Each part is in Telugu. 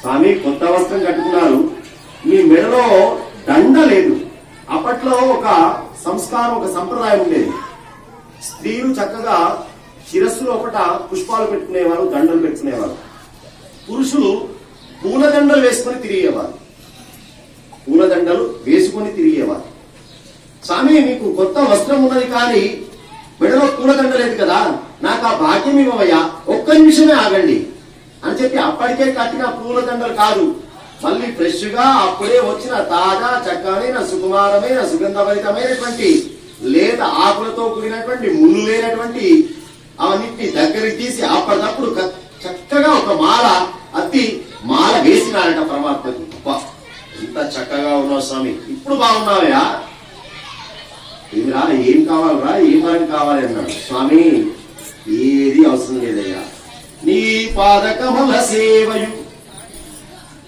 స్వామి కొత్త వస్త్రం కట్టుకున్నారు. మీ మెడలో దండ లేదు. అప్పట్లో ఒక సంస్కారం ఒక సంప్రదాయం ఉండేది. స్త్రీలు చక్కగా శిరస్సు ఒకట పుష్పాలు పెట్టుకునేవారు దండలు పెట్టుకునేవారు. పురుషులు పూలదండలు వేసుకొని తిరిగేవారు. పూలదండలు వేసుకొని తిరిగేవారు. స్వామి మీకు కొత్త వస్త్రం ఉన్నది కానీ మెడలో పూలదండ లేదు కదా. నాకు ఆ భాగ్యం ఇవ్వవయ్యా. ఒక్క నిమిషమే ఆగండి. అని చెప్పి అప్పటికే కట్టిన పూలదండలు కాదు. మళ్ళీ ఫ్రెష్గా అప్పుడే వచ్చిన తాజా చక్కనైన సుకుమారమైన సుగంధభరితమైనటువంటి లేత ఆకులతో కూడినటువంటి ముళ్ళు లేనటువంటి అవన్నింటినీ దగ్గరికి తీసి అప్పటికప్పుడు చక్కగా ఒక మాల అత్తి మాల వేసినారట పరమాత్మకి. ఇంత ఎంత చక్కగా ఉన్నావు స్వామి. ఇప్పుడు బాగున్నావయ్యా? ఇదిరా ఏం కావాలరా ఏం వరం కావాలి అన్నాడు. స్వామి ఏది అవసరం లేదయ్యా. నీ పాదకమల సేవయు.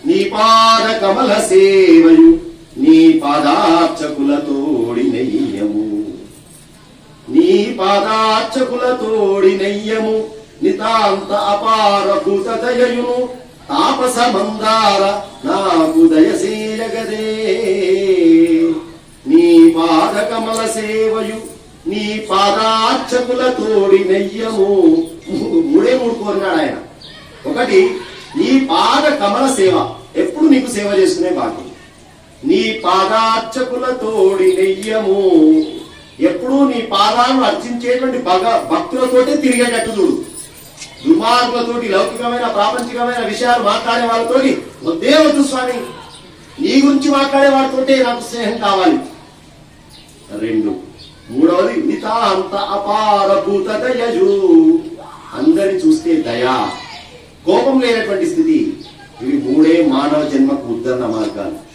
నీ పాదకమల సేవయు. నీ పాదార్చకుల తోడి నెయ్యము. నీ పాదార్చకుల తోడి నెయ్యము. నితాంత అపార భూత దయయును తాపస మందార నాకు దయసేయగదే నీ పాదకమల సేవయు. నీ పాదార్చకుల తోడి నెయ్యము. మూడే మూడు కోరినాడు ఆయన. ఒకటి నీ పాద కమల సేవ. ఎప్పుడు నీకు సేవ చేసుకునే భాగ్యం? నీ పాదార్చకుల తోడి నెయ్యము. ఎప్పుడూ నీ పాదాలను అర్చించేటువంటి భగ భక్తులతోటే తిరిగేటట్టు చూడు. దుర్మార్గులతోటి లౌకికమైన ప్రాపంచికమైన విషయాలు మాట్లాడే వాళ్ళతోటి వద్దే వద్దు స్వామి. నీ గురించి మాట్లాడే వాడితోటే నాకు స్నేహం కావాలి. రెండు. మూడవది నితాంత అపార భూత అందరిని చూస్తే దయా. కోపం లేనటువంటి స్థితి. ఇవి మూడే మానవ జన్మకు ఉద్ధరణ మార్గాలు.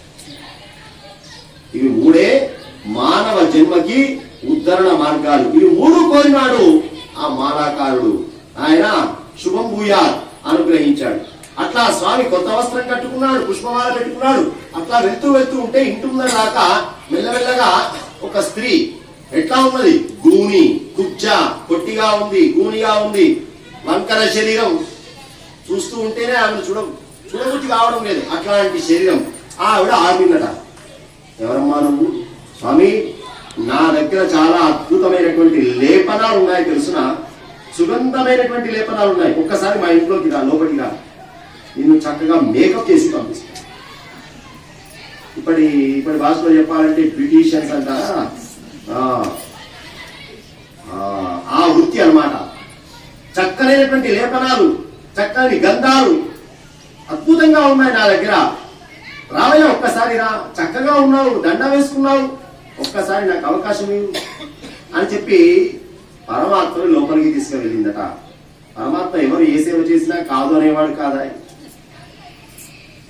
ఇవి మూడే మానవ జన్మకి ఉద్ధరణ మార్గాలు. ఇవి మూడు కోరినాడు ఆ మాలాకారుడు. ఆయన శుభం భూయా అనుగ్రహించాడు. అట్లా స్వామి కొత్త వస్త్రం కట్టుకున్నాడు పుష్పమాల పెట్టుకున్నాడు. అట్లా వెళ్తూ వెళ్తూ ఉంటే ఇంటి దాకా మెల్లమెల్లగా ఒక స్త్రీ. ఎట్లా ఉన్నది? గూని కుజ్జ పొట్టిగా ఉంది గూనిగా ఉంది. వంకర శరీరం. చూస్తూ ఉంటేనే ఆమెను చూడ చూడబుద్ధి కావడం లేదు. అట్లాంటి శరీరం. ఆవిడ ఆర్మిందట ఎవరమ్మా నువ్వు? స్వామి నా దగ్గర చాలా అద్భుతమైనటువంటి లేపనాలు ఉన్నాయి తెలుసునా? సుగంధమైనటువంటి లేపనాలు ఉన్నాయి. ఒక్కసారి మా ఇంట్లోకి రా లోపలికి రా. నేను చక్కగా మేకప్ చేసి పంపిస్తాను ఇప్పటి ఇప్పటి భాషలో చెప్పాలంటే బ్యూటీషియన్స్ అంటారా? ఆ, ఆ, ఆ వృత్తి అన్నమాట. చక్కనైనటువంటి లేపనాలు చక్కని గంధాలు అద్భుతంగా ఉన్నాయి నా దగ్గర. రావయ్య ఒక్కసారి రా. చక్కగా ఉన్నావు దండ వేసుకున్నావు. ఒక్కసారి నాకు అవకాశం అని చెప్పి పరమాత్మని లోపలికి తీసుకువెళ్ళిందట. పరమాత్మ ఎవరు ఏ సేవ చేసినా కాదు అనేవాడు కాదా?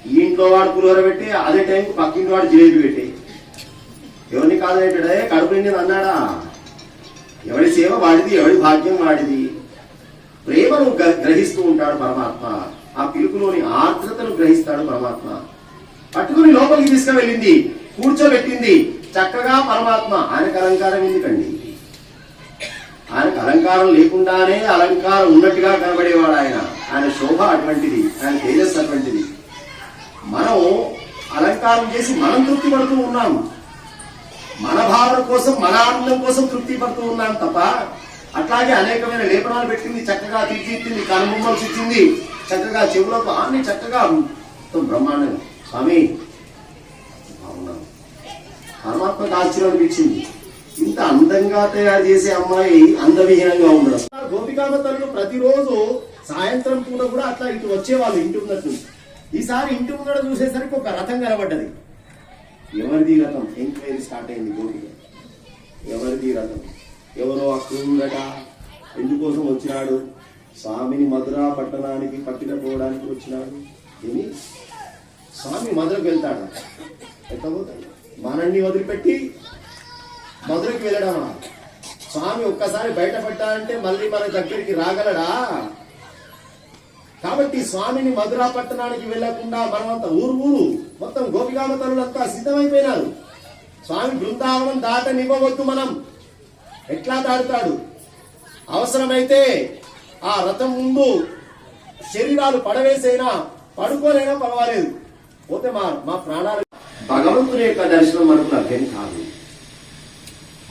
ఈ ఇంట్లో వాడు పులిహోర పెట్టి అదే టైంకి పక్కింటి వాడు జిలేబీ పెట్టి. ఎవరిని కాదనేటాడే కడుపు నిండి అన్నాడా? ఎవడి సేవ వాడిది ఎవడి భాగ్యం వాడిది? ప్రేమను గ్రహిస్తూ ఉంటాడు పరమాత్మ. ఆ పిలుపులోని ఆర్ద్రతను గ్రహిస్తాడు పరమాత్మ. పట్టుకుని లోపలికి తీసుకువెళ్ళింది కూర్చోబెట్టింది చక్కగా పరమాత్మ. ఆయనకు అలంకారం ఎందుకండి? ఆయనకు అలంకారం లేకుండానే అలంకారం ఉన్నట్టుగా కనబడేవాడు ఆయన. ఆయన శోభ అటువంటిది ఆయన తేజస్సు అటువంటిది. మనం అలంకారం చేసి మనం తృప్తి పడుతూ ఉన్నాం. మన భావన కోసం మన ఆనందం కోసం తృప్తి పడుతూ ఉన్నాం తప్ప అట్లాగే అనేకమైన లేపనాలు పెట్టింది చక్కగా తీర్చిచ్చింది కనుబొమ్మలు ఇచ్చింది చక్కగా చెవులకు అన్ని చక్కగా బ్రహ్మాండం బ్రహ్మాండంగా. స్వామి అవునా పరమాత్మకు ఆశ్చర్యం అనిపించింది. ఇంత అందంగా తయారు చేసే అమ్మాయి అందవిహీనంగా ఉండడం. గోపికామ తల్లు ప్రతిరోజు సాయంత్రం పూట కూడా అట్లా ఇటు వచ్చేవాళ్ళు ఇంటి ఉన్నట్టు ఈసారి ఇంటి ముందర చూసేసరికి ఒక రథం కనబడ్డది. ఎవరిది రథం? ఎంక్వైరీ స్టార్ట్ అయింది గోపిక. ఎవరిది రథం? ఎవరో అక్రూరుడట ఎందుకోసం వచ్చినాడు? స్వామిని మధురా పట్టణానికి పట్టుకపోవడానికి వచ్చినాడు. ఏమి? స్వామి మధురకు వెళ్తాడు? ఎట్లా మనల్ని వదిలిపెట్టి మధురకి వెళ్ళడమా? స్వామి ఒక్కసారి బయటపడ్డాడంటే మళ్ళీ మన దగ్గరికి రాగలడా? కాబట్టి స్వామిని మధురా పట్టణానికి వెళ్ళకుండా మనమంతా ఊరు ఊరు మొత్తం గోపికామ తల్లులంతా సిద్ధమైపోయినారు. స్వామి బృందావనం దాటనివ్వవద్దు మనం. ఎట్లా దాడుతాడు అవసరమైతే ఆ రథం ముందు శరీరాలు పడవేసైనా పడుకోలేనా పర్వాలేదు. పోతే మా మా ప్రాణాలు భగవంతుని యొక్క దర్శనం మనకు లభ్యం కాదు.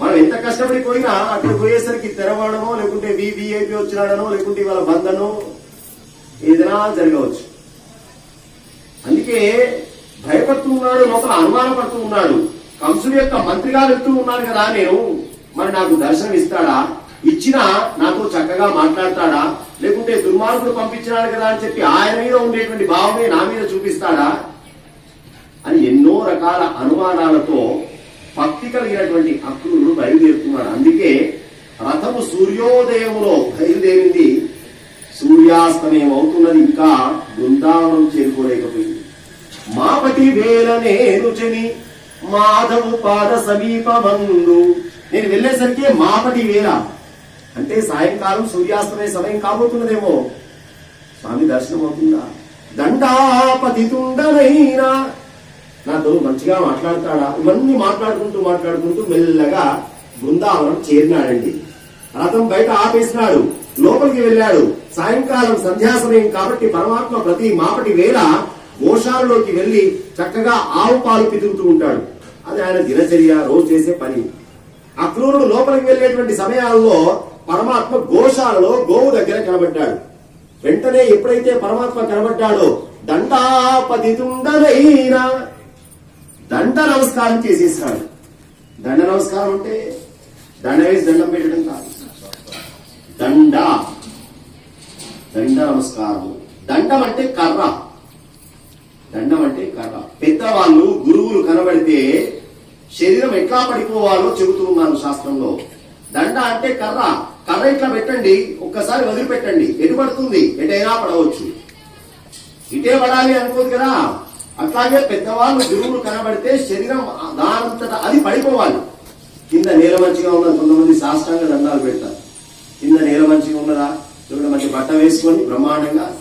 మనం ఎంత కష్టపడి పోయినా అక్కడ పోయేసరికి తెరవడమో లేకుంటే వివిఐపి వచ్చినాడనో లేకుంటే వాళ్ళ బంధనో ఏదైనా జరగవచ్చు. అందుకే భయపడుతూ ఉన్నాడు లోపల అనుమానపడుతూ ఉన్నాడు. కంసుడి యొక్క మంత్రిగా వెళ్తూ ఉన్నాడు కదా నేను మరి నాకు దర్శనం ఇస్తాడా? ఇచ్చినా నాతో చక్కగా మాట్లాడతాడా? లేకుంటే దుర్మార్గుడు పంపించినాడు కదా అని చెప్పి ఆయన మీద ఉండేటువంటి భావమే నా మీద చూపిస్తాడా? అని ఎన్నో రకాల అనుమానాలతో భక్తి కలిగినటువంటి అక్రూరుడు బయలుదేరుతున్నాడు. అందుకే రథము సూర్యోదయములో బయలుదేరింది సూర్యాస్తమయం అవుతున్నది ఇంకా బృందావనం చేరుకోలేకపోయింది. మాపటి వేల నేను చెని మాధవు పాద సమీపమందు నేను వెళ్ళేసరికి మాపటి వేళ అంటే సాయంకాలం సూర్యాస్తమయ సమయం కాబోతున్నదేమో. స్వామి దర్శనం అవుతుందా? దండాపతితుండనైనా. నాతో మంచిగా మాట్లాడతాడా? ఇవన్నీ మాట్లాడుకుంటూ మాట్లాడుకుంటూ మెల్లగా బృందావనం చేరినాడండి. రథం బయట ఆపేసినాడు. లోపలికి వెళ్ళాడు. సాయంకాలం సంధ్యా సమయం కాబట్టి పరమాత్మ ప్రతి మాపటి వేళ గోశాలలోకి వెళ్ళి చక్కగా ఆవు పాలు పితుకుతూ ఉంటాడు. అది ఆయన దినచర్య రోజు చేసే పని. అక్రూరుడు లోపలికి వెళ్ళేటువంటి సమయాల్లో పరమాత్మ గోశాలలో గోవు దగ్గర కనబడ్డాడు. వెంటనే ఎప్పుడైతే పరమాత్మ కనబడ్డాడో దండాపతితుండనైనా దండ నమస్కారం చేసేసాడు దండ నమస్కారం అంటే దండ వేసి దండం పెట్టడం కాదు. దండ. దండ నమస్కారం దండం అంటే కర్ర. దండం అంటే కర్ర. పెద్దవాళ్ళు గురువులు కనబడితే శరీరం ఎట్లా పడిపోవాలో చెబుతూ ఉన్నాను శాస్త్రంలో. దండ అంటే కర్ర. కర్ర ఇట్లా పెట్టండి ఒక్కసారి వదిలిపెట్టండి. ఎటు పడుతుంది? ఎటైనా పడవచ్చు. ఇటే పడాలి అనుకోదు కదా. అట్లాగే పెద్దవాళ్ళు గురువులు కనబడితే శరీరం దానంతట అది పడిపోవాలి. కింద నేల మంచిగా ఉన్నది కొంతమంది శాస్త్రంగా దండాలు పెడతారు. కింద నేల మంచిగా ఉన్నదా? చూడండి మంచి బట్ట వేసుకొని బ్రహ్మాండంగా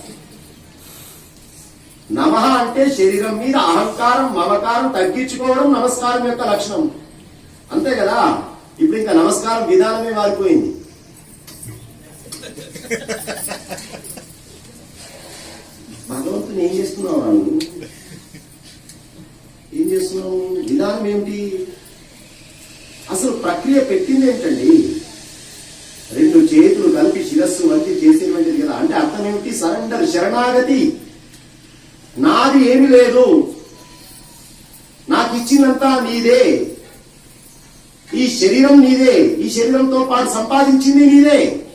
నమ అంటే శరీరం మీద అహంకారం మమకారం తగ్గించుకోవడం నమస్కారం యొక్క లక్షణం. అంతే కదా? ఇప్పుడు ఇంకా నమస్కారం విధానమే మారిపోయింది. భగవంతుని ఏం చేస్తున్నావు నువ్వు ఏం చేస్తున్నావు? విధానం ఏమిటి? అసలు ప్రక్రియ పెట్టింది ఏంటండి? రెండు చేతులు కలిపి శిరస్సు వంచి చేసేటువంటిది కదా. అంటే అర్థం ఏమిటి? సరెండర్ శరణాగతి. నాది ఏమి లేదు. నాకు ఇచ్చినంతా నీదే. ఈ శరీరం నీదే. ఈ శరీరంతో పాటు సంపాదించింది నీదే.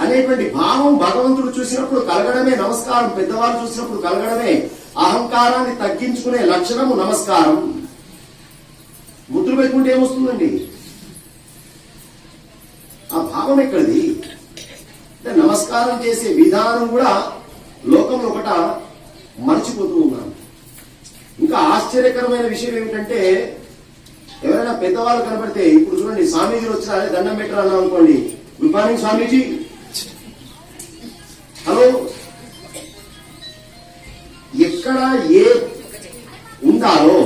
అనేటువంటి భావం భగవంతుడు చూసినప్పుడు కలగడమే నమస్కారం. పెద్దవాళ్ళు చూసినప్పుడు కలగడమే. అహంకారాన్ని తగ్గించుకునే లక్షణము నమస్కారం. ముద్ర పెట్టుకుంటే ఏమొస్తుందండి? ఆ భావం ఎక్కడిది? నమస్కారం చేసే విధానం కూడా లోకంలో ఒకట? మర్చిపోతూ ఉన్నాను. ఇంకా ఆశ్చర్యకరమైన విషయం ఏమిటంటే ఎవరైనా పెద్దవాళ్ళు కనపడితే ఇప్పుడు చూడండి స్వామీజీలు వచ్చినా దండం పెట్టరు అన్నాం అనుకోండి. గుడ్ మార్నింగ్ స్వామీజీ. హలో ఎక్కడ ఏ ఉండాలో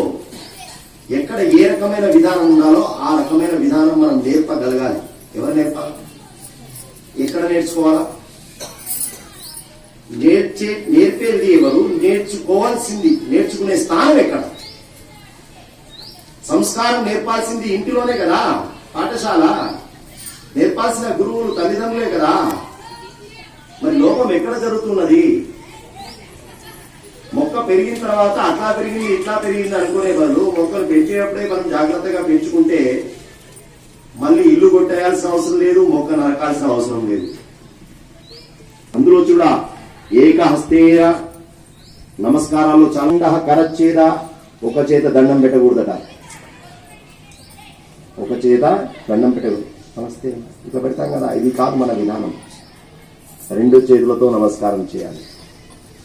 ఎక్కడ ఏ రకమైన విధానం ఉండాలో ఆ రకమైన విధానం మనం నేర్పగలగాలి. ఎవరు నేర్పాలి? ఎక్కడ నేర్చుకోవాలా? నేర్చే నేర్పేది ఎవరు? నేర్చుకోవాల్సింది నేర్చుకునే స్థానం ఎక్కడ? సంస్కారం నేర్పాల్సింది ఇంటిలోనే కదా? పాఠశాల? నేర్పాల్సిన గురువులు తల్లిదండ్రులే కదా? మరి లోపం ఎక్కడ జరుగుతున్నది? మొక్క పెరిగిన తర్వాత అట్లా పెరిగింది ఇట్లా పెరిగింది అనుకునే వాళ్ళు మొక్కలు పెంచేటప్పుడే మనం జాగ్రత్తగా పెంచుకుంటే మళ్ళీ ఇల్లు కొట్టేయాల్సిన అవసరం లేదు మొక్క నరకాల్సిన అవసరం లేదు. అందులో చూడ ఏకహస్తేయ నమస్కారాలు చండ కరచ్చేద ఒక చేత దండం పెట్టకూడదట. ఒక చేత దండం పెట్టకూడదు. నమస్తే. ఇట్లా పెడతాం కదా. ఇది కాదు మన విధానం. రెండు చేతులతో నమస్కారం చేయాలి.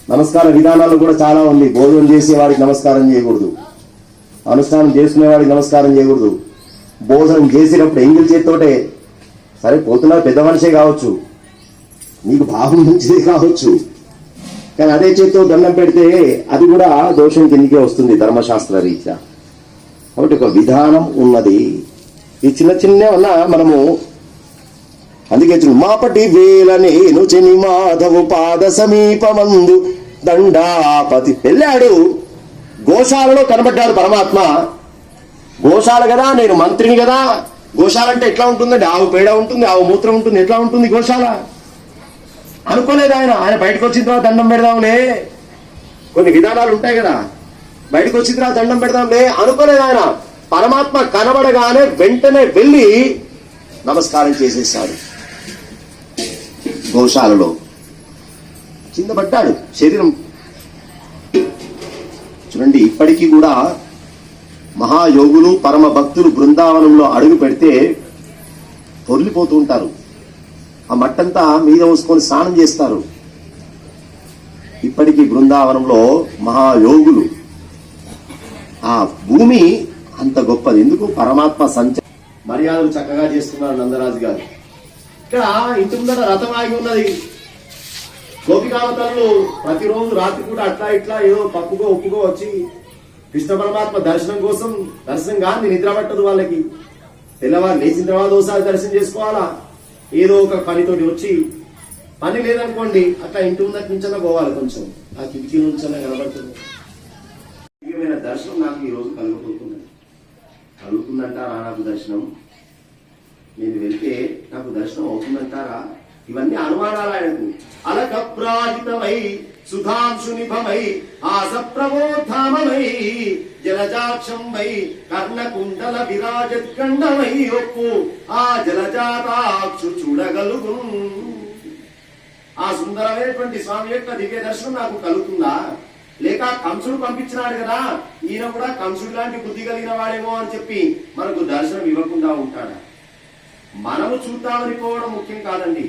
నమస్కార విధానాలు కూడా చాలా ఉంది. భోజనం చేసేవాడికి నమస్కారం చేయకూడదు. అనుష్ఠానం చేసుకునేవాడికి నమస్కారం చేయకూడదు. భోజనం చేసేటప్పుడు ఎంగిల్ చేతితోటే సరే పోతున్నా పెద్ద మనిషే కావచ్చు. నీకు భావం మంచిదే కావచ్చు. కానీ అదే చేతితో దండం పెడితే అది కూడా దోషం కిందికే వస్తుంది ధర్మశాస్త్ర రీత్యా. కాబట్టి ఒక విధానం ఉన్నది. ఈ చిన్న చిన్న వల్ల మనము అందుకే మాపటి వేల నేను చెని మాధవు పాద సమీపమందు దండాపతి. వెళ్ళాడు. గోశాలలో కనబడ్డాడు పరమాత్మ. గోశాల కదా నేను మంత్రిని కదా. గోశాల అంటే ఎట్లా ఉంటుందండి? ఆవు పేడ ఉంటుంది ఆవు మూత్రం ఉంటుంది ఎట్లా ఉంటుంది గోశాల? అనుకోలేదు ఆయన. ఆయన బయటకు వచ్చిన తర్వాత దండం పెడదాంలే. కొన్ని విధానాలు ఉంటాయి కదా. బయటకు వచ్చిన తర్వాత దండం పెడదాంలే. అనుకోలేదు ఆయన. పరమాత్మ కనబడగానే వెంటనే వెళ్ళి నమస్కారం చేసేసాడు గోశాలలో. కింద పడ్డాడు. శరీరం. చూడండి ఇప్పటికీ కూడా మహాయోగులు పరమ భక్తులు బృందావనంలో అడుగు పెడితే పొర్లిపోతూ ఉంటారు. ఆ మట్టంతా మీద పోసుకొని స్నానం చేస్తారు. ఇప్పటికీ బృందావనంలో మహాయోగులు. ఆ భూమి అంత గొప్పది. ఎందుకు? పరమాత్మ సంచ మర్యాదలు చక్కగా చేస్తున్నారు నందరాజు గారు. ఇక్కడ ఇంటి ముందర రథం ఆగి ఉన్నది. గోపికావతలు ప్రతిరోజు రాత్రి కూడా అట్లా ఇట్లా ఏదో పప్పుకో ఉప్పుకో వచ్చి కృష్ణ పరమాత్మ దర్శనం కోసం దర్శనం కానీ నిద్ర పట్టదు వాళ్ళకి. తెల్లవారు లేచిన తర్వాత ఒకసారి దర్శనం చేసుకోవాలా? ఏదో ఒక పనితోటి వచ్చి పని లేదనుకోండి అట్లా ఇంటి ముందటి నుంచైనా పోవాలి కొంచెం. ఆ కిటికీ నుంచైనా కనబడుతుంది. దివ్యమైన దర్శనం నాకు ఈ రోజు కలుగుతుందండి కలుగుతుందంటారా నాకు దర్శనం? నేను వెళ్తే నాకు దర్శనం అవుతుందంటారా? ఇవన్నీ అనుమానాలు ఆయనకు. అలకప్రాజితమై సుధాంశునిభమై ఆసప్రబోధామమై జలజాక్షం వై కర్ణకుండల విరాజత్కండమై ఒప్పు ఆ జలజాతాక్షు చూడగలుగు ఆ సుందరమైనటువంటి స్వామి యొక్క దివ్య దర్శనం నాకు కలుగుతుందా? లేక కంసుడు పంపించినాడు కదా ఈయన కూడా కంసుడు లాంటి బుద్ధి కలిగిన వాడేమో అని చెప్పి మనకు దర్శనం ఇవ్వకుండా ఉంటాడా? మనము చూద్దామనుకోవడం ముఖ్యం కాదండి.